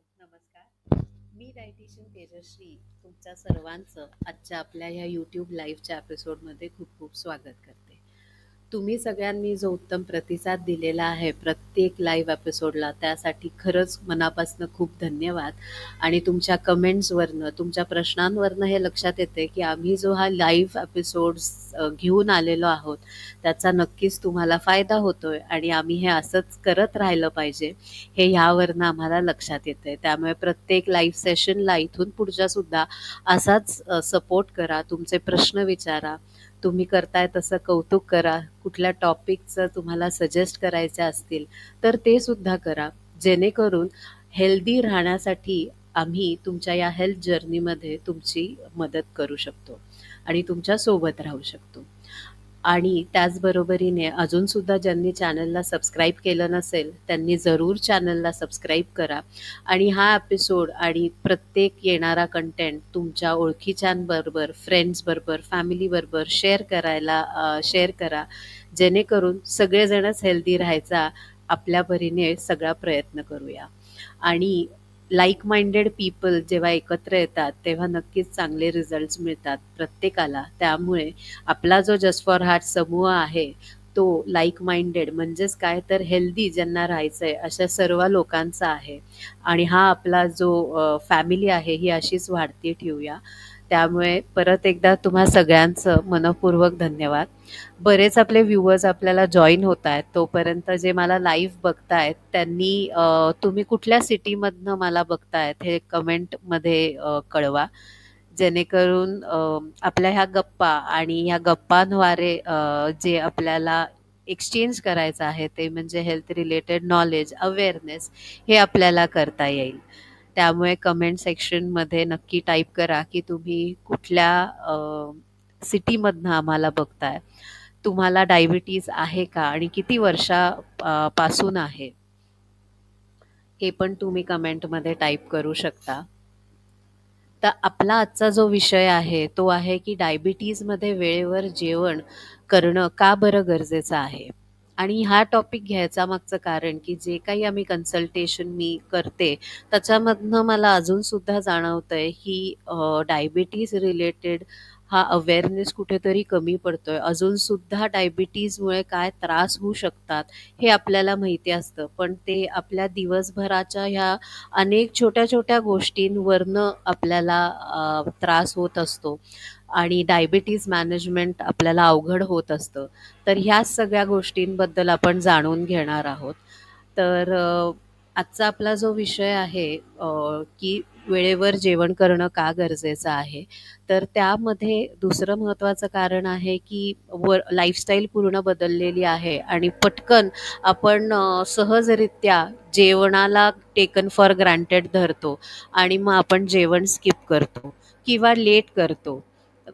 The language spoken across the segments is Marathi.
नमस्कार. मी डायटिशियन तेजश्री तुमच्या सर्वांचं आजच्या आपल्या ह्या यूट्यूब लाईव्हच्या एपिसोडमध्ये खूप खूप स्वागत करते. तुम्ही सगळ्यांनी जो उत्तम प्रतिसाद दिलेला आहे प्रत्येक लाईव्ह एपिसोडला त्यासाठी खरंच मनापासून खूप धन्यवाद. आणि तुमच्या कमेंट्सवरनं तुमच्या प्रश्नांवरनं हे लक्षात येते की आम्ही जो हा लाईव्ह एपिसोड्स घेऊन आलेलो आहोत त्याचा नक्कीच तुम्हाला फायदा होतोय आणि आम्ही हे असंच करत राहिलं पाहिजे हे ह्यावरनं आम्हाला लक्षात येतंय. त्यामुळे प्रत्येक लाईव्ह सेशनला इथून पुढच्यासुद्धा असाच सपोर्ट करा तुमचे प्रश्न विचारा. तुम्ही करताय तसं कौतुक करा. कुठल्या टॉपिकचं तुम्हाला सजेस्ट करायचे असतील तर ते सुद्धा करा. जेणेकरून हेल्दी राहण्यासाठी आम्ही तुमच्या या हेल्थ जर्नीमध्ये तुमची मदत करू शकतो आणि तुमच्यासोबत राहू शकतो. आणि त्याचबरोबरीने अजूनसुद्धा ज्यांनी चॅनलला सबस्क्राईब केलं नसेल त्यांनी जरूर चॅनलला सबस्क्राईब करा. आणि हा एपिसोड आणि प्रत्येक येणारा कंटेंट तुमच्या ओळखीच्यांबरोबर फ्रेंड्सबरोबर फॅमिलीबरोबर शेअर करायला शेअर करा. जेणेकरून सगळेजणच हेल्दी राहायचा आपल्या परीने सगळा प्रयत्न करूया. आणि लाईक माइंडेड पीपल जेव्हा एकत्र येतात तेव्हा नक्कीच चांगले रिझल्ट्स मिळतात प्रत्येकाला. त्यामुळे आपला जो जस्ट फॉर हार्ट समूह आहे तो लाईक माइंडेड म्हणजेच काय तर हेल्दी ज्यांना राहायचं आहे अशा सर्व लोकांचा आहे. आणि हा आपला जो फॅमिली आहे ही अशीच वाढती ठेवूया. त्यामुळे परत एकदा तुम्हा सगळ्यांचं मनपूर्वक धन्यवाद. बरेच आपले व्ह्युअर्स आपल्याला जॉईन होत आहेत. तोपर्यंत जे मला लाईव्ह बघतायत त्यांनी तुम्ही कुठल्या सिटीमधनं मला बघतायत हे कमेंटमध्ये कळवा. जेणेकरून आपल्या ह्या गप्पा आणि ह्या गप्पांद्वारे जे आपल्याला एक्सचेंज करायचं आहे ते म्हणजे हेल्थ रिलेटेड नॉलेज अवेअरनेस हे आपल्याला करता येईल. त्यामुळे कमेंट सेक्शनमध्ये नक्की टाईप करा की तुम्ही कुठल्या सिटीमधनं आम्हाला बघताय. तुम्हाला डायबिटीज आहे का आणि किती वर्षा पासून आहे? हे पण तुम्ही कमेंटमध्ये टाईप करू शकता. तर आपला आजचा जो विषय आहे तो आहे की डायबिटीजमध्ये वेळेवर जेवण करणं का बरं गरजेचं आहे? आणि हा टॉपिक घ्यायचा मागचं कारण की जे काही आम्ही कन्सल्टेशन मी करते त्याच्यामधनं मला अजूनसुद्धा जाणवतं आहे की डायबिटीज रिलेटेड हा अवेअरनेस कुठेतरी कमी पडतोय. अजूनसुद्धा डायबिटीजमुळे काय त्रास होऊ शकतात हे आपल्याला माहिती असतं. पण ते आपल्या दिवसभराच्या ह्या अनेक छोट्या छोट्या गोष्टींवरनं आपल्याला त्रास होत असतो. आणि डायबिटीज मॅनेजमेंट आपल्याला अवघड होत असतं. तर ह्याच सगळ्या गोष्टींबद्दल आपण जाणून घेणार आहोत. तर आजचा आपला जो विषय आहे की वेळेवर जेवण करणं का गरजेचं आहे? तर त्यामध्ये दुसरं महत्त्वाचं कारण आहे की व लाईफस्टाईल पूर्ण बदललेली आहे आणि पटकन आपण सहजरित्या जेवणाला टेकन फॉर ग्रँटेड धरतो आणि मग आपण जेवण स्किप करतो किंवा लेट करतो.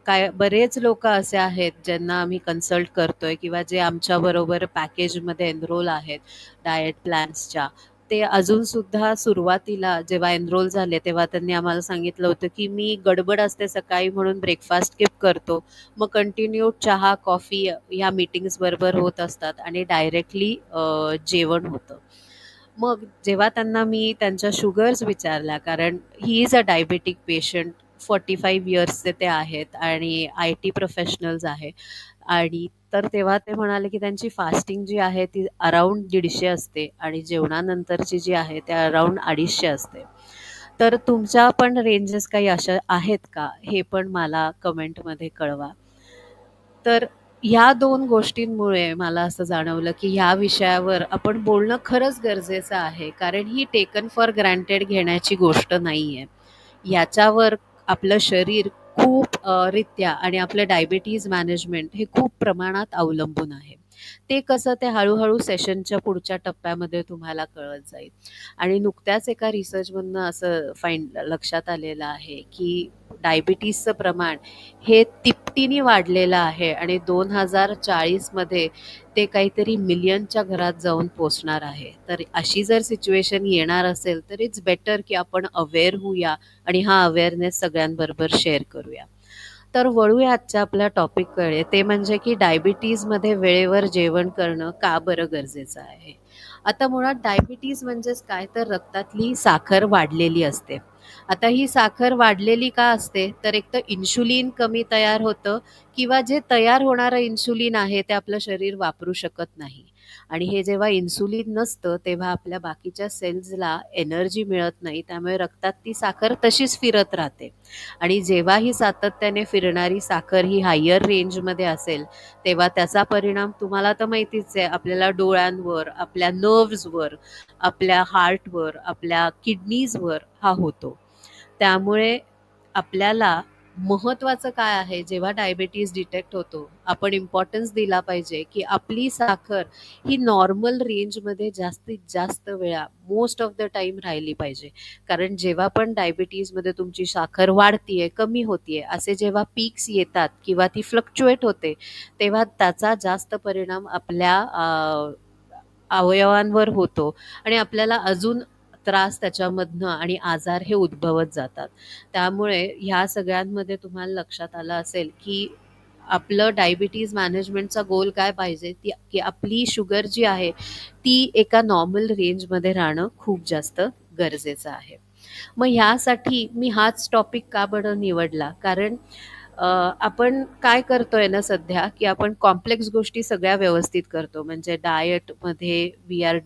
काय बरेच लोक असे आहेत ज्यांना आम्ही कन्सल्ट करतोय किंवा जे आमच्याबरोबर पॅकेजमध्ये एनरोल आहेत डाएट प्लॅन्सच्या ते अजून सुद्धा सुरुवातीला जेव्हा एनरोल झाले तेव्हा त्यांनी आम्हाला सांगितलं होतं की मी गडबड असते सकाळी म्हणून ब्रेकफास्ट स्किप करतो. मग कंटिन्यू चहा कॉफी ह्या मीटिंग्स बरोबर होत असतात आणि डायरेक्टली जेवण होतं. मग जेव्हा त्यांना मी त्यांच्या शुगर्स विचारल्या कारण he is a diabetic patient forty five इयर्सचे ते आहेत आणि आय टी प्रोफेशनल्स आहे. आणि तर तेव्हा ते म्हणाले की त्यांची फास्टिंग जी आहे ती अराऊंड दीडशे असते आणि जेवणानंतरची जी आहे ते अराऊंड अडीचशे असते. तर तुमच्या पण रेंजेस काही अशा आहेत का? हे पण मला कमेंटमध्ये कळवा. तर ह्या दोन गोष्टींमुळे मला असं जाणवलं की ह्या विषयावर आपण बोलणं खरंच गरजेचं आहे कारण ही टेकन फॉर ग्रँटेड घेण्याची गोष्ट नाही आहे याच्यावर आपलं शरीर खूप रित्या आणि आपलं डायबिटीज मॅनेजमेंट हे खूप प्रमाणात अवलंबून आहे. ते कसं ते हळूहळू सेशनच्या पुढच्या टप्प्यामध्ये तुम्हाला कळत जाईल. आणि नुकत्याच एका रिसर्चमधनं असं फाईंड लक्षात आलेलं आहे की डायबिटीजचं प्रमाण हे तिपटीने वाढलेलं आहे आणि दोन हजार चाळीसमध्ये ते काहीतरी मिलियनच्या घरात जाऊन पोचणार आहे. तर अशी जर सिच्युएशन येणार असेल तर इट्स बेटर की आपण अवेअर होऊया आणि हा अवेअरनेस सगळ्यांबरोबर शेअर करूया. तर वळूया आजच्या आपल्या टॉपिककडे ते म्हणजे की डायबिटीजमध्ये वेळेवर जेवण करणं का बरं गरजेचं आहे आता मुळात डायबिटीज म्हणजेच काय तर रक्तातली साखर वाढलेली असते. आता ही साखर वाढलेली का असते? तर एक तर इन्शुलिन कमी तयार होतं किंवा जे तयार होणारं इन्शुलिन आहे ते आपलं शरीर वापरू शकत नाही. आणि हे जेव्हा इन्सुलिन नसतं तेव्हा आपल्या बाकीच्या सेल्सला एनर्जी मिळत नाही. त्यामुळे रक्तात ती साखर तशीच फिरत राहते. आणि जेव्हा ही सातत्याने फिरणारी साखर ही हायर रेंजमध्ये असेल, तेव्हा त्याचा परिणाम तुम्हाला तर माहितीच आहे. आपल्याला डोळ्यांवर, आपल्या नर्व्सवर आपल्या हार्टवर, आपल्या किडनीजवर हा होतो. त्यामुळे आपल्याला महत्त्वाचं काय आहे, जेव्हा डायबिटीज डिटेक्ट होतो, आपण इम्पॉर्टन्स दिला पाहिजे, की आपली साखर ही नॉर्मल रेंजमध्ये जास्तीत जास्त वेळा, मोस्ट ऑफ द टाईम राहिली पाहिजे. कारण जेव्हा पण डायबिटीजमध्ये तुमची साखर वाढतीये, कमी होतीये, असे जेव्हा पीक्स येतात किंवा ती फ्लक्च्युएट होते, तेव्हा त्याचा जास्त परिणाम आपल्या अवयवांवर होतो आणि आपल्याला अजून त्रास त्याच्यामधनं आणि आजार हे उद्भवत जातात. त्यामुळे ह्या सगळ्यांमध्ये तुम्हाला लक्षात आलं असेल, की आपलं डायबिटीज मॅनेजमेंटचा गोल काय पाहिजे, ती की आपली शुगर जी आहे, ती एका नॉर्मल रेंजमध्ये राहणं खूप जास्त गरजेचं आहे. मग ह्यासाठी मी हाच टॉपिक का बरं निवडला? कारण आपण काय करतोय ना सध्या, की आपण कॉम्प्लेक्स गोष्टी सगळ्या व्यवस्थित करतो. म्हणजे डायटमध्ये we are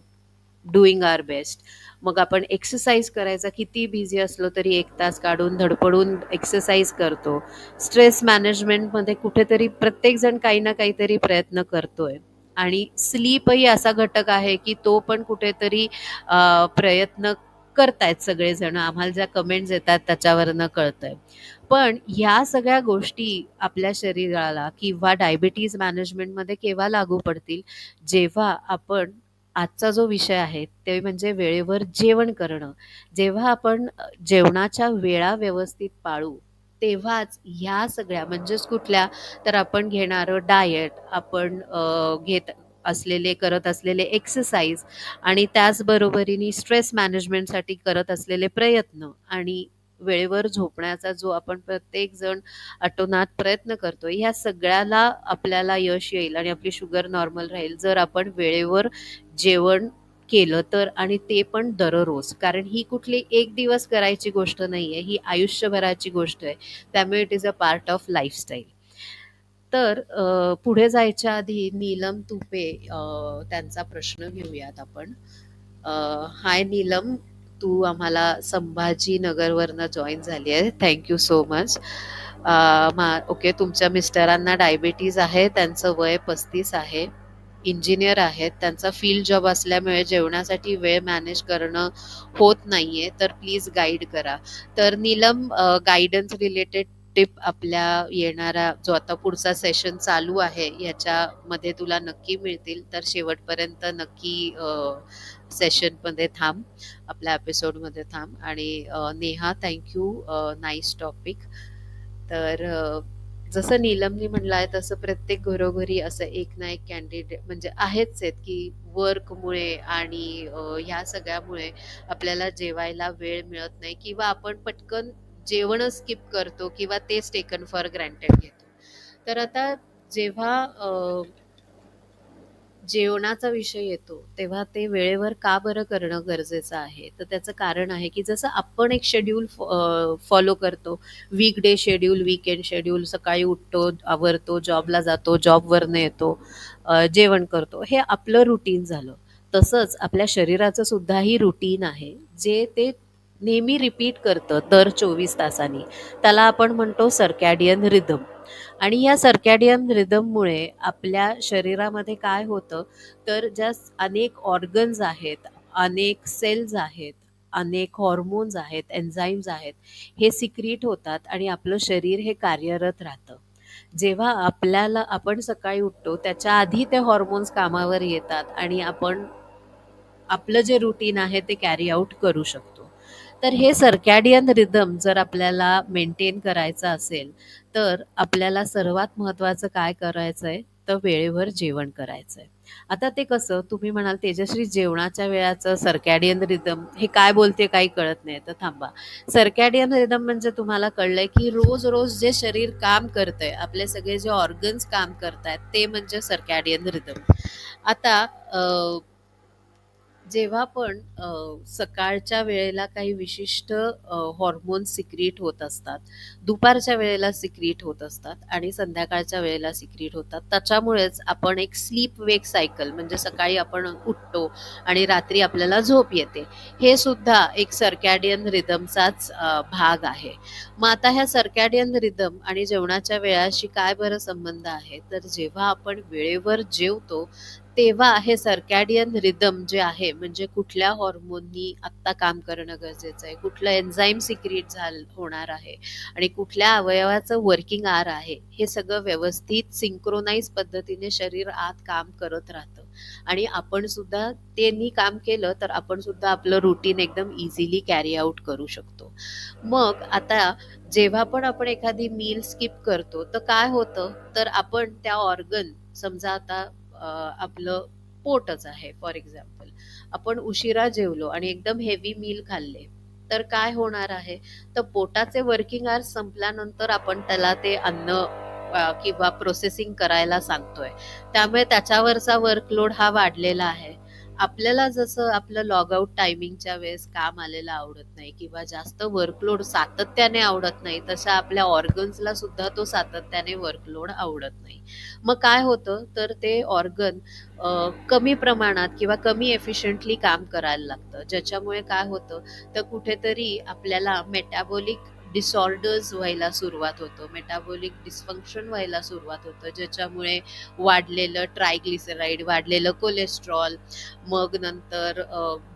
doing our best. मग आपण एक्सरसाइज करायचा किती बिझी असलो तरी एक तास काढून धडपडून एक्सरसाइज करतो. स्ट्रेस मॅनेजमेंटमध्ये कुठेतरी प्रत्येकजण काही ना काहीतरी प्रयत्न करतोय आणि स्लीपही असा घटक आहे, की तो पण कुठेतरी प्रयत्न करतायत सगळेजण. आम्हाला ज्या कमेंट्स येतात त्याच्यावरनं कळतंय. पण ह्या सगळ्या गोष्टी आपल्या शरीराला किंवा डायबिटीज मॅनेजमेंटमध्ये केव्हा लागू पडतील? जेव्हा आपण आजचा जो विषय आहे, ते म्हणजे वेळेवर जेवण करणं. जेव्हा आपण जेवणाच्या वेळा व्यवस्थित पाळू, तेव्हाच ह्या सगळ्या म्हणजेच कुठल्या? तर आपण घेणारं डायट, आपण घेत असलेले, करत असलेले एक्सरसाइज आणि त्याचबरोबरीने स्ट्रेस मॅनेजमेंटसाठी करत असलेले प्रयत्न आणि वेळेवर झोपण्याचा जो आपण प्रत्येकजण आटोनात प्रयत्न करतो ह्या सगळ्याला आपल्याला यश येईल आणि आपली शुगर नॉर्मल राहील, जर आपण वेळेवर जेवण केलं तर आणि ते पण दररोज. कारण ही कुठली एक दिवस करायची गोष्ट नाही आहे ही आयुष्यभराची गोष्ट आहे. त्यामुळे it is a part of lifestyle. तर पुढे जायच्या आधी नीलम तुपे त्यांचा प्रश्न घेऊयात आपण. हाय नीलम, तू आम्हाला संभाजीनगरवरनं जॉईन झाली आहे. Thank you so much. मा ओके, तुमच्या मिस्टरांना डायबिटीज आहे. त्यांचं वय 35 आहे. इंजिनियर आहेत. त्यांचा फील्ड जॉब असल्यामुळे जेवणासाठी वेळ मॅनेज करणं होत नाहीये. तर प्लीज गाईड करा. तर नीलम गायडन्स रिलेटेड टिप आपल्या येणारा जो आता पुढचा सेशन चालू आहे, याच्यामध्ये तुला नक्की मिळतील. तर शेवटपर्यंत नक्की सेशनमध्ये थांब. आपल्या एपिसोडमध्ये थांब आणि नेहा थँक्यू नाईस टॉपिक. तर जसं नीलमनी म्हटलं आहे, तसं प्रत्येक घरोघरी असं एक ना एक कॅन्डिडेट म्हणजे आहेच आहेत, की वर्कमुळे आणि ह्या सगळ्यामुळे आपल्याला जेवायला वेळ मिळत नाही किंवा आपण पटकन जेवणच स्किप करतो किंवा तेच टेकन फॉर ग्रँटेड घेतो. तर आता जेव्हा जेवणाचा विषय येतो, तेव्हा ते वेळेवर का बरं करणं गरजेचं आहे? तर त्याचं कारण आहे, की जसं आपण एक शेड्यूल फॉलो करतो. वीकडे शेड्यूल, वीकेंड शेड्यूल, सकाळी उठतो, आवरतो, जॉबला जातो, जॉबवरनं येतो, जेवण करतो. हे आपलं रुटीन झालं. तसंच आपल्या शरीराचं सुद्धाही रुटीन आहे, जे ते नेहमी रिपीट करतं दर 24 तासांनी. त्याला आपण म्हणतो सर्कॅडियन रिदम आणि या सर्कॅडियन रिदममुळे आपल्या शरीरामध्ये काय होतं, तर ज्या अनेक ऑर्गन्स आहेत, अनेक सेल्स आहेत, अनेक हॉर्मोन्स आहेत, एन्झाईम्स आहेत, हे सिक्रीट होतात आणि आपलं शरीर हे कार्यरत राहतं. जेव्हा आपल्याला आपण सकाळी उठतो, त्याच्या आधी ते हॉर्मोन्स कामावर येतात आणि आपण आपलं जे रुटीन आहे, ते कॅरी आउट करू शकतो. तर हे सर्कॅडियन रिदम जर आपल्याला मेंटेन करायचं असेल, तर आपल्याला सर्वात महत्त्वाचं काय करायचं आहे तर वेळेवर जेवण करायचंय. आता ते कसं? तुम्ही म्हणाल, "तेजश्री, जेवणाच्या वेळाचं सर्कॅडियन रिदम हे काय बोलते काही कळत नाही." तर थांबा. सर्कॅडियन रिदम म्हणजे तुम्हाला कळलंय, की रोज-रोज जे शरीर काम करतंय, आपले सगळे जे ऑर्गन्स काम करतायत, ते म्हणजे सर्कॅडियन रिदम. आता जेव्हा पण सकाळच्या वेळेला काही विशिष्ट हॉर्मोन हॉर्मोन्स सिक्रीट होत असतात, दुपारच्या वेळेला सिक्रीट होत असतात आणि संध्याकाळच्या वेळेला सिक्रीट होतात. त्याच्यामुळेच आपण एक स्लीप वेक सायकल म्हणजे सकाळी आपण उठतो आणि रात्री आपल्याला झोप येते. हे सुद्धा एक सर्कॅडियन रिदमचाच भाग आहे. मग आता ह्या सर्कॅडियन रिदम आणि जेवणाच्या वेळाशी काय बरं संबंध आहे? तर जेव्हा आपण वेळेवर जेवतो, तेव्हा हे सर्कॅडियन रिदम जे आहे म्हणजे कुठल्या हॉर्मोननी आत्ता काम करणं गरजेचं आहे, कुठलं एन्झाईम सिक्रिएट झाल होणार आहे आणि कुठल्या अवयवाचं वर्किंग आर आहे, हे सगळं व्यवस्थित सिंक्रोनाइज पद्धतीने शरीर आत काम करत राहतं आणि आपण सुद्धा त्यांनी काम केलं तर आपण सुद्धा आपलं रुटीन एकदम इझिली कॅरी आउट करू शकतो. मग आता जेव्हा पण आपण एखादी मील स्किप करतो, तर काय होतं? तर आपण त्या ऑर्गन समजा आता आपलं पोटच आहे फॉर एक्झाम्पल. आपण उशिरा जेवलो आणि एकदम हेवी मील खाल्ले, तर काय होणार आहे? तर पोटाचे वर्किंग आवर्स संपल्यानंतर आपण त्याला ते अन्न किंवा प्रोसेसिंग करायला सांगतोय. त्यामुळे त्याच्यावरचा वर्कलोड हा वाढलेला आहे. आपल्याला जसं आपलं लॉग आउट टायमिंगच्या वेळेस काम आलेलं आवडत नाही किंवा जास्त वर्कलोड सातत्याने आवडत नाही, तशा आपल्या ऑर्गन्सला सुद्धा तो सातत्याने वर्कलोड आवडत नाही. मग काय होतं? तर ते ऑर्गन कमी प्रमाणात किंवा कमी एफिशियंटली काम करायला लागतं. ज्याच्यामुळे काय होतं? तर कुठेतरी आपल्याला मेटाबॉलिक डिसऑर्डर्स व्हायला सुरुवात होतं. मेटाबॉलिक डिस्फंक्शन व्हायला सुरुवात होतं. ज्याच्यामुळे वाढलेलं ट्रायग्लिसराईड, वाढलेलं कोलेस्ट्रॉल मग नंतर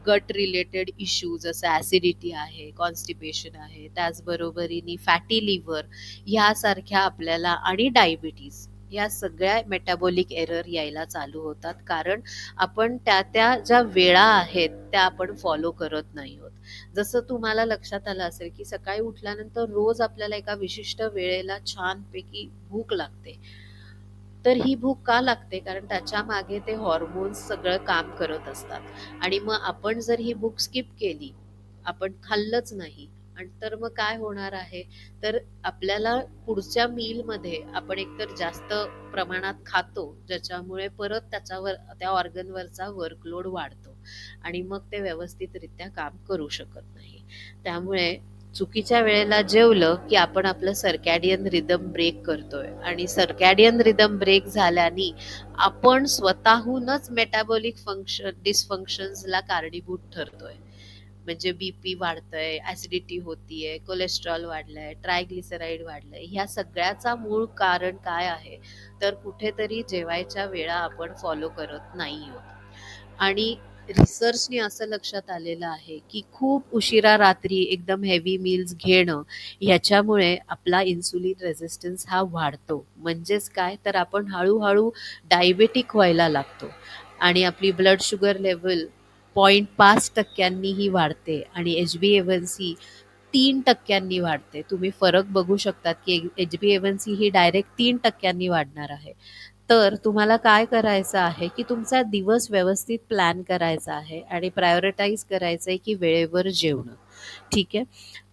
गट रिलेटेड इश्यूज जसं ॲसिडिटी आहे, कॉन्स्टिपेशन आहे, त्याचबरोबरीने फॅटी लिव्हर ह्यासारख्या आपल्याला आणि डायबिटीज या सगळ्या मेटाबॉलिक एरर यायला चालू होतात. कारण आपण त्या-त्या ज्या वेळा आहेत, त्या आपण फॉलो करत नाही आहोत. जसं तुम्हाला लक्षात आलं असेल, की सकाळी उठल्यानंतर रोज आपल्याला एका विशिष्ट वेळेला छानपैकी भूक लागते. तर ही भूक का लागते? कारण त्याच्यामागे ते हॉर्मोन्स सगळं काम करत असतात आणि मग आपण जर ही भूक स्किप केली, आपण खाल्लंच नाही आणि तर मग काय होणार आहे? तर आपल्याला पुढच्या मीलमध्ये आपण एकतर जास्त प्रमाणात खातो, ज्याच्यामुळे परत त्याच्यावर त्या ऑर्गनवरचा वर्कलोड वाढतो आणि मग ते व्यवस्थितरित्या काम करू शकत नाही. त्यामुळे चुकीच्या वेळेला जेवलं, की आपण आपलं सर्कॅडियन रिदम ब्रेक करतोय आणि सर्कॅडियन रिदम ब्रेक झाल्याने आपण स्वतःहूनच मेटाबॉलिक फंक्शन डिसफंक्शन्सला कारणीभूत ठरतोय. म्हणजे बीपी वाढतंय, ॲसिडिटी होतीये, कोलेस्ट्रॉल वाढलंय, ट्रायग्लिसराईड वाढलंय. ह्या सगळ्याचा मूळ कारण काय आहे? तर कुठेतरी जेवायच्या वेळा आपण फॉलो करत नाही आहोत आणि रिसर्चने असं लक्षात आलेलं आहे, की खूप उशिरा रात्री एकदम हेवी मील्स घेणं, ह्याच्यामुळे आपला इन्सुलिन रेझिस्टन्स हा वाढतो. म्हणजेच काय? तर आपण हळूहळू डायबेटिक व्हायला लागतो आणि आपली ब्लड शुगर लेवल लेव्हल 0.5% ही वाढते आणि एच बी एवन सी तीन टक्क्यांनी वाढते. तुम्ही फरक बघू शकतात, की एच बी एव्हन्स ही डायरेक्ट तीन टक्क्यांनी वाढणार आहे. तर तुम्हाला काय करायचं आहे, की तुमचा दिवस व्यवस्थित प्लॅन करायचा आहे आणि प्रायोरिटाईज करायचं आहे की वेळेवर जेवणं. ठीक आहे?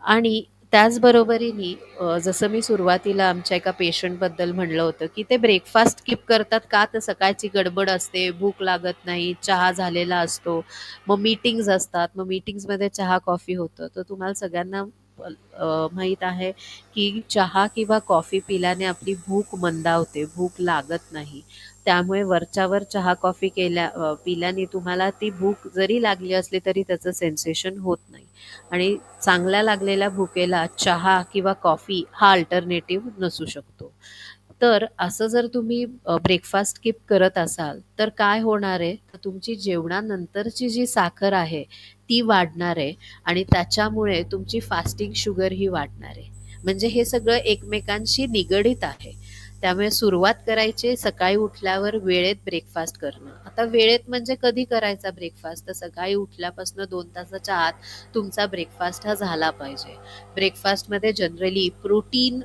आणि त्याचबरोबरीने अ, जसं मी सुरुवातीला आमच्या एका पेशंटबद्दल म्हणलं होतं, की ते ब्रेकफास्ट स्किप करतात का? तर सकाळची गडबड असते, भूक लागत नाही, चहा झालेला असतो, मग मीटिंग्ज असतात, मग मीटिंग्जमध्ये चहा, कॉफी होतं. तर तुम्हाला सगळ्यांना अ, माहीत आहे, की चहा किंवा कॉफी पिल्याने आपली भूक मंदावते, भूक लागत नाही. त्यामुळे वरच्यावर चहा, कॉफी केल्या पिल्याने तुम्हाला ती भूक जरी लागली असली, तरी त्याचं सेन्सेशन होत नाही आणि चांगल्या लागलेल्या भूकेला चहा किंवा कॉफी हा अल्टरनेटिव्ह नसू शकतो. तर असं जर तुम्ही ब्रेकफास्ट स्किप करत असाल, तर काय होणार आहे? तुमची जेवणानंतरची जी साखर आहे, ती वाढणार आहे आणि त्याच्यामुळे तुमची फास्टिंग शुगर ही वाढणार आहे. म्हणजे हे सगळं एकमेकांशी निगडीत आहे. त्यामुळे सुरुवात करायची सकाळी उठल्यावर वेळेत ब्रेकफास्ट करणं. आता वेळेत म्हणजे कधी करायचा ब्रेकफास्ट? तर सकाळी उठल्यापासून दोन तासाच्या आत तुमचा ब्रेकफास्ट हा झाला पाहिजे. ब्रेकफास्टमध्ये जनरली प्रोटीन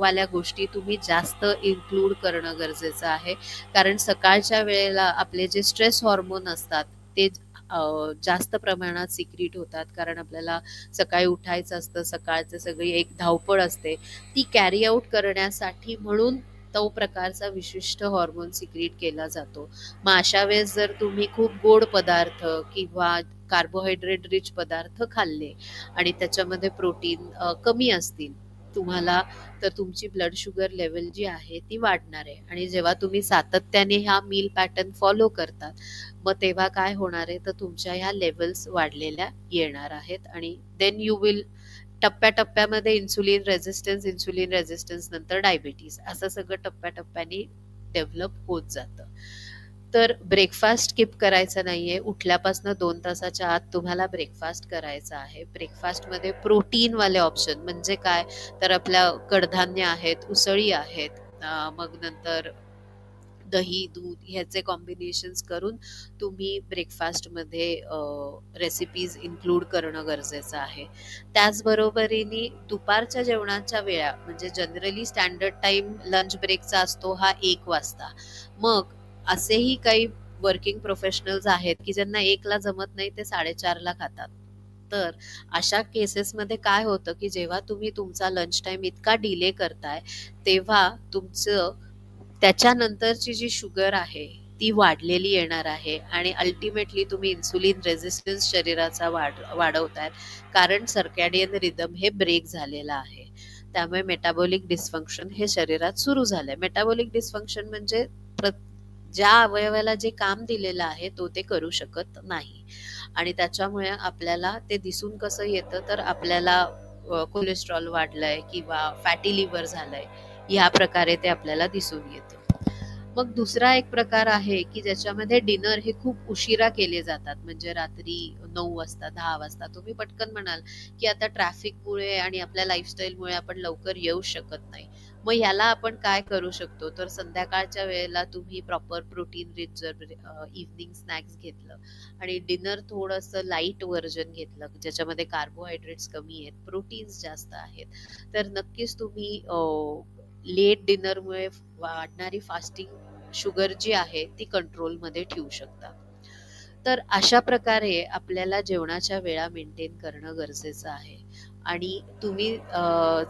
वाल्या गोष्टी तुम्ही जास्त इन्क्लूड करणं गरजेचं आहे. कारण सकाळच्या वेळेला आपले जे स्ट्रेस हॉर्मोन असतात, ते जास्त प्रमाणात सिक्रीट होतात. कारण आपल्याला सकाळी उठायचं असतं, सकाळचं सगळी एक धावपळ असते. ती कॅरी आउट करण्यासाठी म्हणून तो प्रकारचा विशिष्ट हॉर्मोन सिक्रीट केला जातो. मग अशा वेळेस जर तुम्ही खूप गोड पदार्थ किंवा कार्बोहायड्रेट रिच पदार्थ खाल्ले आणि त्याच्यामध्ये प्रोटीन कमी असतील तुम्हाला तर तुमची ब्लड शुगर लेवल जी आहे ती वाढणार आहे. आणि जेव्हा तुम्ही सातत्याने हा मील पॅटर्न फॉलो करतात मग तेव्हा काय होणार आहे? तर तुमच्या ह्या लेवल्स वाढलेल्या येणार आहेत आणि देन यू विल टप्प्याटप्प्यामध्ये इन्सुलिन रेझिस्टन्स इन्सुलिन रेझिस्टन्स नंतर डायबिटीज असं सगळं टप्प्याटप्प्याने डेव्हलप होत जातं. तर ब्रेकफास्ट स्किप करायचा नाहीये. उठल्यापासून दोन तासाच्या आत तुम्हाला ब्रेकफास्ट करायचा आहे. ब्रेकफास्टमध्ये प्रोटीनवाले ऑप्शन म्हणजे काय? तर आपल्या कडधान्य आहेत उसळी आहेत मग नंतर दही दूध ह्याचे कॉम्बिनेशन्स करून तुम्ही ब्रेकफास्टमध्ये रेसिपीज इन्क्लूड करणं गरजेचं आहे. त्याचबरोबरीने दुपारच्या जेवणाच्या वेळा म्हणजे जनरली स्टँडर्ड टाइम लंच ब्रेकचा असतो हा एक वाजता. मग असेही काही वर्किंग प्रोफेशनल्स आहेत की ज्यांना एकला जमत नाही ते साडेचारला खातात. तर अशा केसेसमध्ये काय होतं की जेव्हा तुम्ही तुमचा लंच टाईम इतका डिले करताय तेव्हा तुमचं त्याच्यानंतरची जी शुगर आहे ती वाढलेली येणार आहे आणि अल्टिमेटली तुम्ही इन्सुलिन रेझिस्टन्स शरीराचा वाढ वाढवतायत कारण सर्कॅडियन रिदम हे ब्रेक झालेलं आहे. त्यामुळे मेटाबॉलिक डिस्फंक्शन हे शरीरात सुरू झालंय. मेटाबॉलिक डिस्फंक्शन म्हणजे ज्या अवयवाला जे काम दिलेलं आहे तो ते करू शकत नाही. आणि त्याच्यामुळे आपल्याला ते दिसून कसं येतं तर आपल्याला कोलेस्ट्रॉल वाढलंय किंवा फॅटी लिव्हर झालंय. ह्या प्रकारे ते आपल्याला दिसून येते. मग दुसरा एक प्रकार आहे की ज्याच्यामध्ये डिनर हे खूप उशिरा केले जातात म्हणजे रात्री नऊ वाजता दहा वाजता. तुम्ही पटकन म्हणाल की आता ट्रॅफिकमुळे आणि आपल्या लाईफस्टाईलमुळे आपण लवकर येऊ शकत नाही. मग याला आपण काय करू शकतो? तर संध्याकाळच्या वेळेला तुम्ही प्रॉपर प्रोटीन रिच जर इव्हनिंग स्नॅक्स घेतलं आणि डिनर थोडंसं लाइट व्हर्जन घेतलं ज्याच्यामध्ये कार्बोहायड्रेट्स कमी आहेत प्रोटीन्स जास्त आहेत. तर नक्कीच तुम्ही लेट डिनरमुळे वाढणारी फास्टिंग शुगर जी आहे ती कंट्रोलमध्ये ठेवू शकता. तर अशा प्रकारे आपल्याला जेवणाच्या वेळा मेंटेन करणं गरजेचं आहे. आणि तुम्ही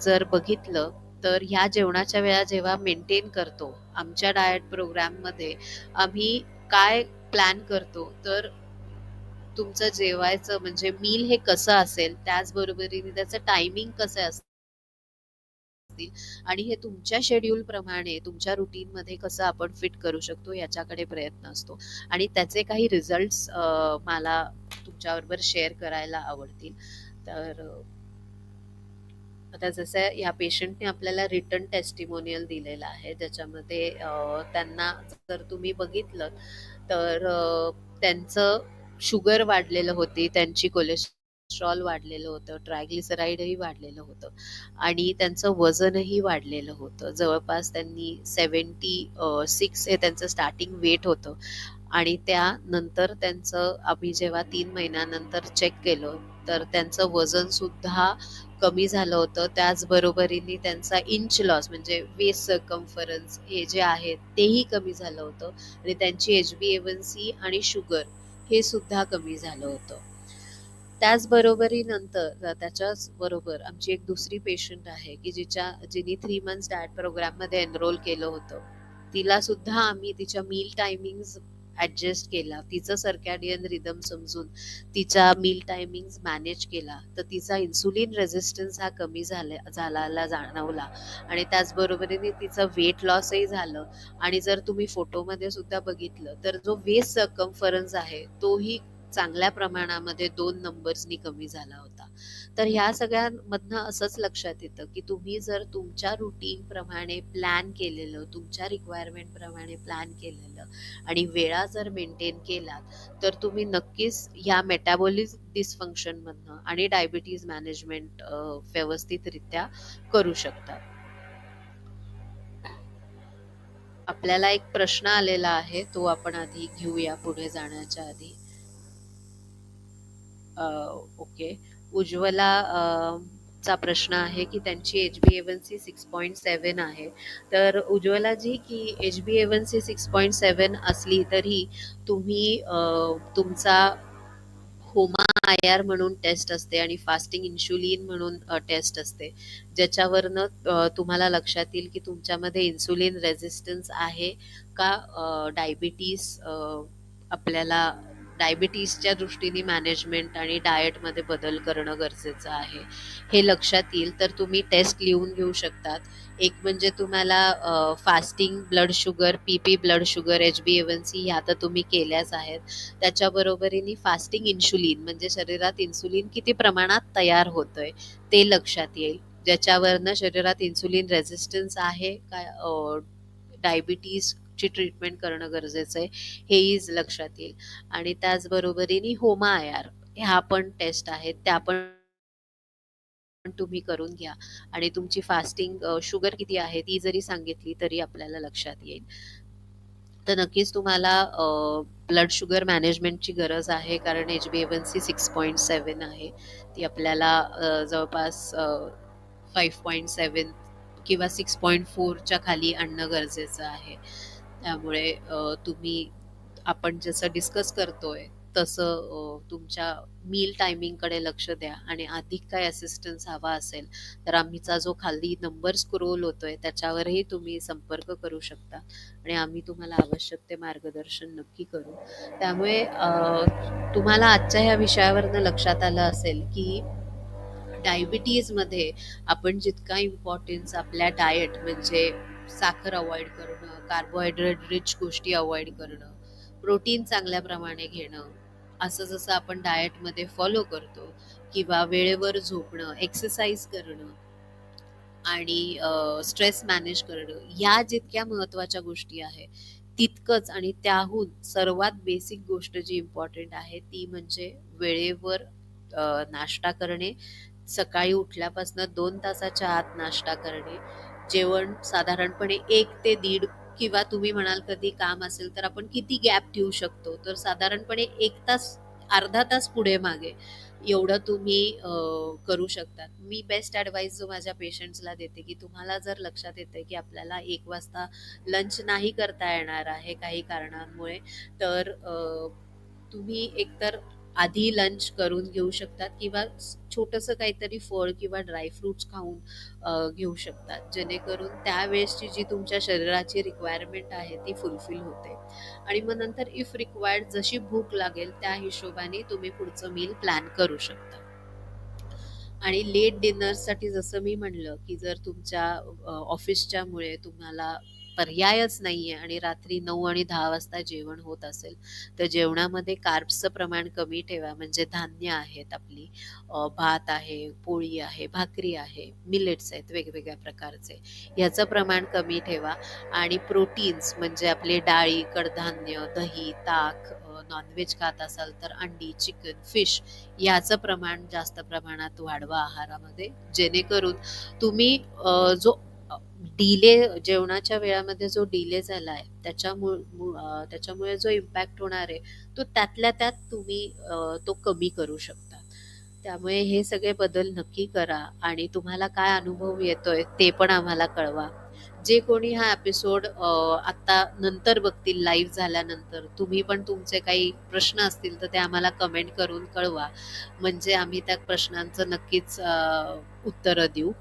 जर बघितलं तर ह्या जेवणाच्या वेळा जेव्हा मेंटेन करतो आमच्या डायट प्रोग्राममध्ये आम्ही काय प्लॅन करतो तर तुमचं जेवायचं म्हणजे मील हे कसं असेल त्याचबरोबरीने त्याचं टायमिंग कसं असतील. आणि हे तुमच्या शेड्यूल प्रमाणे तुमच्या रुटीन मध्ये कसं आपण फिट करू शकतो याच्याकडे प्रयत्न असतो. आणि त्याचे काही रिझल्ट मला तुमच्याबरोबर शेअर करायला आवडतील. तर आता जसं या पेशंटने आपल्याला रिटर्न टेस्टिमोनियल दिलेलं आहे ज्याच्यामध्ये त्यांना जर तुम्ही बघितलं तर त्यांचं शुगर वाढलेलं होती त्यांची कोलेस्ट्रॉल वाढलेलं होतं ट्रायग्लिसराईडही वाढलेलं होतं आणि त्यांचं वजनही वाढलेलं होतं. जवळपास त्यांनी सेवन्टी सिक्स हे त्यांचं स्टार्टिंग वेट होतं आणि त्यानंतर त्यांचं आम्ही जेव्हा तीन महिन्यानंतर चेक केलं तर त्यांचं वजन सुद्धा कमी झालं होतं. त्याचबरोबरीने त्यांचा इंच लॉस म्हणजे वेस्ट सर्कम्फरन्स हे जे आहे तेही कमी झालं होतं आणि त्यांची H B A one C आणि शुगर हे सुद्धा कमी झालं होतं. त्याचबरोबरीनंतर त्याच्याच बरोबर आमची एक दुसरी पेशंट आहे की जिच्या जिने थ्री मंथ्स डायट प्रोग्राममध्ये एनरोल केलं होतं. तिला सुद्धा आम्ही तिच्या मील टायमिंग ऍडजस्ट केला. तिचं सर्कॅडियन रिदम समजून तिचा मील टायमिंग मॅनेज केला. तर तिचा इन्सुलिन रेझिस्टन्स हा कमी झाला झाला जाणवला. आणि त्याचबरोबरीने तिचं वेट लॉसही झालं. आणि जर तुम्ही फोटोमध्ये सुद्धा बघितलं तर जो वेस्ट सर्कम्फरन्स आहे तोही चांगल्या प्रमाणामध्ये दोन नंबर्सनी कमी झाला होता. तर ह्या सगळ्यांमधनं असंच लक्षात येतं की तुम्ही जर तुमच्या रुटीन प्रमाणे प्लॅन केलेलं तुमच्या रिक्वायरमेंट प्रमाणे प्लॅन केलेलं आणि वेळा जर मेंटेन केलात तर तुम्ही नक्कीच ह्या मेटाबॉलिक डिस्फंक्शनमधनं आणि डायबिटीज मॅनेजमेंट व्यवस्थितरित्या करू शकता. आपल्याला एक प्रश्न आलेला आहे तो आपण आधी घेऊया पुढे जाण्याच्या आधी. ओके. उज्ज्वला चा प्रश्न आहे की त्यांची H B A one C six point seven आहे. तर उज्ज्वला जी की H B A one C six point seven असली तरी तुम्ही तुमचा होमा आय आर म्हणून टेस्ट असते आणि फास्टिंग इन्शुलिन म्हणून टेस्ट असते. ज्याच्यावरनं तुम्हाला लक्षात येईल की तुमच्यामध्ये इन्सुलिन रेझिस्टन्स आहे का डायबिटीस आपल्याला डायबिटीसच्या दृष्टीने मॅनेजमेंट आणि डाएटमध्ये बदल करणं गरजेचं आहे. हे लक्षात येईल तर तुम्ही टेस्ट लिहून घेऊ शकतात. एक म्हणजे तुम्हाला fasting blood sugar P P blood sugar H B A one C ह्या तर तुम्ही केल्याच आहेत. त्याच्याबरोबरीने फास्टिंग इन्शुलिन म्हणजे शरीरात इन्सुलिन किती प्रमाणात तयार होतंय ते लक्षात येईल. ज्याच्यावरनं शरीरात इन्सुलिन रेझिस्टन्स आहे का ची ट्रीटमेंट करणं गरजेचं आहे हेही लक्षात येईल. आणि त्याचबरोबरीने होमा आयार ह्या पण टेस्ट आहेत त्या पण तुम्ही करून घ्या. आणि तुमची फास्टिंग शुगर किती आहे ती जरी सांगितली तरी आपल्याला लक्षात येईल. तर नक्कीच तुम्हाला ब्लड शुगर मॅनेजमेंटची गरज आहे कारण H B A one C six point seven आहे. ती आपल्याला जवळपास फाईव्ह पॉईंट सेवन किंवा सिक्स पॉईंट फोरच्या खाली आणणं गरजेचं आहे. त्यामुळे तुम्ही आपण जसं डिस्कस करतोय तसं तुमच्या मील टायमिंगकडे लक्ष द्या आणि अधिक काय असिस्टन्स हवा असेल तर आम्हीचा जो खाली नंबर स्क्रोल होतोय त्याच्यावरही तुम्ही संपर्क करू शकता आणि आम्ही तुम्हाला आवश्यक ते मार्गदर्शन नक्की करू. त्यामुळे तुम्हाला आजच्या ह्या विषयावरनं लक्षात आलं असेल की डायबिटीजमध्ये आपण जितका इम्पॉर्टन्स आपल्या डाएट म्हणजे साखर अवॉइड करणं कार्बोहायड्रेट रिच गोष्टी अवॉइड करणं प्रोटीन चांगल्या प्रमाणे घेणं असं जसं आपण डाएटमध्ये फॉलो करतो किंवा वेळेवर झोपणं एक्सरसाइज करणं आणि स्ट्रेस मॅनेज करणं या जितक्या महत्त्वाच्या गोष्टी आहेत तितकंच आणि त्याहून सर्वात बेसिक गोष्ट जी इम्पॉर्टंट आहे ती म्हणजे वेळेवर नाश्ता करणे सकाळी उठल्यापासून दोन तासाच्या आत नाश्ता करणे जेवण साधारणपणे एक ते दीड किंवा तुम्ही म्हणाल कधी काम असेल तर आपण किती गॅप ठेवू शकतो? तर साधारणपणे एक तास अर्धा तास पुढे मागे एवढं तुम्ही करू शकतात. मी बेस्ट ॲडवाईस जो माझ्या पेशंट्सला देते की तुम्हाला जर लक्षात येतं की आपल्याला एक वाजता लंच नाही करता येणार आहे काही कारणांमुळे तर तुम्ही एकतर आधी लंच करून घेऊ शकतात किंवा छोटंसं काहीतरी फळ किंवा ड्रायफ्रुट्स खाऊन घेऊ शकतात. जेणेकरून त्यावेळेसची जी तुमच्या शरीराची रिक्वायरमेंट आहे ती फुलफिल होते. आणि मग नंतर इफ रिक्वायर्ड जशी भूक लागेल त्या हिशोबाने तुम्ही पुढचं मील प्लॅन करू शकता. आणि लेट डिनरसाठी जसं मी म्हणलं की जर तुमच्या ऑफिसच्या मुळे तुम्हाला पर्यायच नाहीये आणि रात्री नऊ आणि दहा वाजता जेवण होत असेल तर जेवणामध्ये कार्ब्सचं प्रमाण कमी ठेवा. म्हणजे धान्य आहेत आपली भात आहे पोळी आहे भाकरी आहे मिलेट्स आहेत वेगवेगळ्या प्रकारचे. ह्याचं प्रमाण कमी ठेवा. आणि प्रोटीन्स म्हणजे आपले डाळी कडधान्य दही ताक नॉनव्हेज खात असाल तर अंडी चिकन फिश याचं प्रमाण जास्त प्रमाणात वाढवा आहारामध्ये. जेणेकरून तुम्ही जो डिले जेवणाच्या वेळामध्ये जो डिले झाला आहे त्याच्यामुळे त्याच्यामुळे जो इम्पॅक्ट होणार आहे तो त्यातल्या त्यात तुम्ही तो कमी करू शकता. त्यामुळे हे सगळे बदल नक्की करा आणि तुम्हाला काय अनुभव येतोय ते पण आम्हाला कळवा. जे कोणी हा एपिसोड आता नंतर बघतील लाईव्ह झाल्यानंतर तुम्ही पण तुमचे काही प्रश्न असतील तर ते आम्हाला कमेंट करून कळवा. म्हणजे आम्ही त्या प्रश्नांचं नक्कीच उत्तरं देऊ.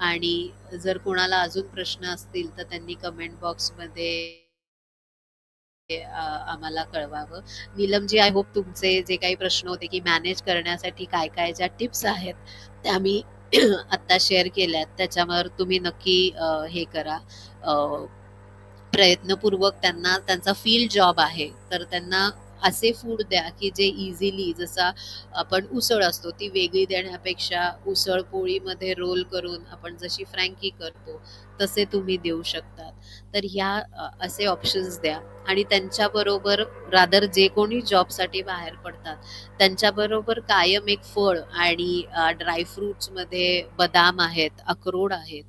आणि जर कोणाला अजून प्रश्न असतील तर त्यांनी कमेंट बॉक्समध्ये आम्हाला कळवावं. नीलमजी आय होप तुमचे जे काही प्रश्न होते की मॅनेज करण्यासाठी काय काय ज्या टिप्स आहेत त्या मी आत्ता शेअर केल्यात. त्याच्यावर तुम्ही नक्की हे करा. प्रयत्नपूर्वक त्यांना त्यांचा फील्ड जॉब आहे तर त्यांना असे फूड द्या की जे इझिली जसा आपण उसळ असतो ती वेगळी देण्यापेक्षा उसळ पोळीमध्ये रोल करून आपण जशी फ्रँकी करतो तसे तुम्ही देऊ शकतात. तर ह्या असे ऑप्शन्स द्या. आणि त्यांच्याबरोबर रादर जे कोणी जॉबसाठी बाहेर पडतात त्यांच्याबरोबर कायम एक फळ आणि ड्रायफ्रुट्समध्ये बदाम आहेत अक्रोड आहेत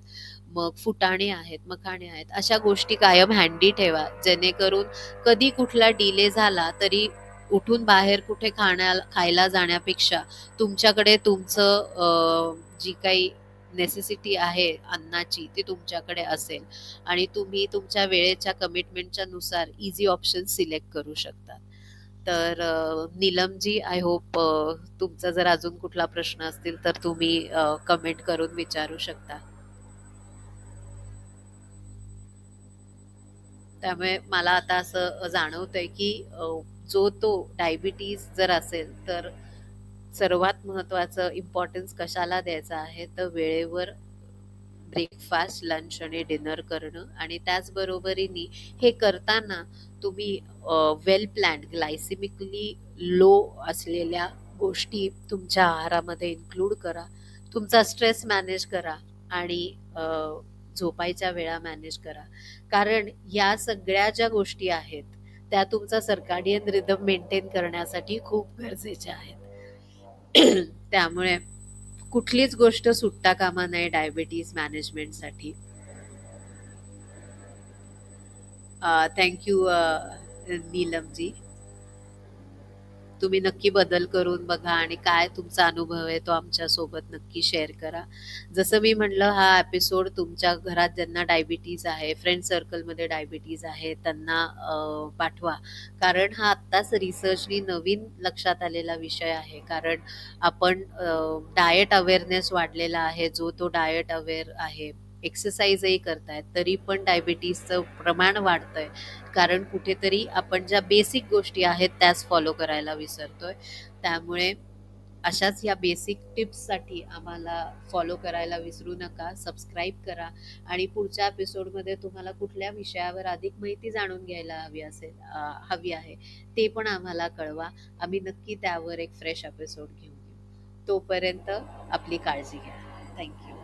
मग फुटाणे आहेत मखाणे आहेत अशा गोष्टी कायम हँडी ठेवा. जेणेकरून कधी कुठला डिले झाला तरी उठून बाहेर कुठे खाण्या खायला जाण्यापेक्षा तुमच्याकडे तुमचं जी काही नेसेसिटी आहे अन्नाची ती तुमच्याकडे असेल. आणि तुम्ही तुमच्या वेळेच्या कमिटमेंटच्या नुसार इझी ऑप्शन सिलेक्ट करू शकता. तर नीलमजी आय होप तुमचा जर अजून कुठला प्रश्न असतील तर तुम्ही कमेंट करून विचारू शकता. त्यामुळे मला आता असं जाणवतंय की जो तो डायबिटीज जर असेल तर सर्वात महत्वाचं इम्पॉर्टन्स कशाला द्यायचा आहे? तर वेळेवर ब्रेकफास्ट लंच आणि डिनर करणं आणि त्याचबरोबरीने हे करताना तुम्ही वेल प्लॅन ग्लायसेमिकली लो असलेल्या गोष्टी तुमच्या आहारामध्ये इन्क्लूड करा. तुमचा स्ट्रेस मॅनेज करा आणि झोपायच्या वेळा मॅनेज करा. कारण या सगळ्या ज्या गोष्टी आहेत त्या तुमचा सर्काडियन रिदम मेंटेन करण्यासाठी खूप गरजेच्या आहेत. त्यामुळे कुठलीच गोष्ट सुट्टा कामा नये डायबिटीज मॅनेजमेंटसाठी थँक्यू नीलमजी. तुम्ही नक्की बदल करून बघा आणि काय तुमचा अनुभव आहे तो आमच्यासोबत नक्की शेअर करा. जसं मी म्हणलं हा एपिसोड तुमच्या घरात ज्यांना डायबिटीज आहे फ्रेंड सर्कलमध्ये डायबिटीज आहे त्यांना पाठवा. कारण हा आत्ताच रिसर्चनी नवीन लक्षात आलेला विषय आहे. कारण आपण डाएट अवेअरनेस वाढलेला आहे जो तो डाएट अवेअर आहे. एक्सरसाइजही करतायत तरी पण डायबिटीजचं प्रमाण वाढतंय. कारण कुठेतरी आपण ज्या बेसिक गोष्टी आहेत त्याच फॉलो करायला विसरतोय. त्यामुळे अशाच या बेसिक टिप्ससाठी आम्हाला फॉलो करायला विसरू नका सबस्क्राईब करा आणि पुढच्या एपिसोडमध्ये तुम्हाला कुठल्या विषयावर अधिक माहिती जाणून घ्यायला हवी असेल हवी आहे ते पण आम्हाला कळवा. आम्ही नक्की त्यावर एक फ्रेश एपिसोड घेऊन येऊ. तोपर्यंत आपली काळजी घ्या. थँक्यू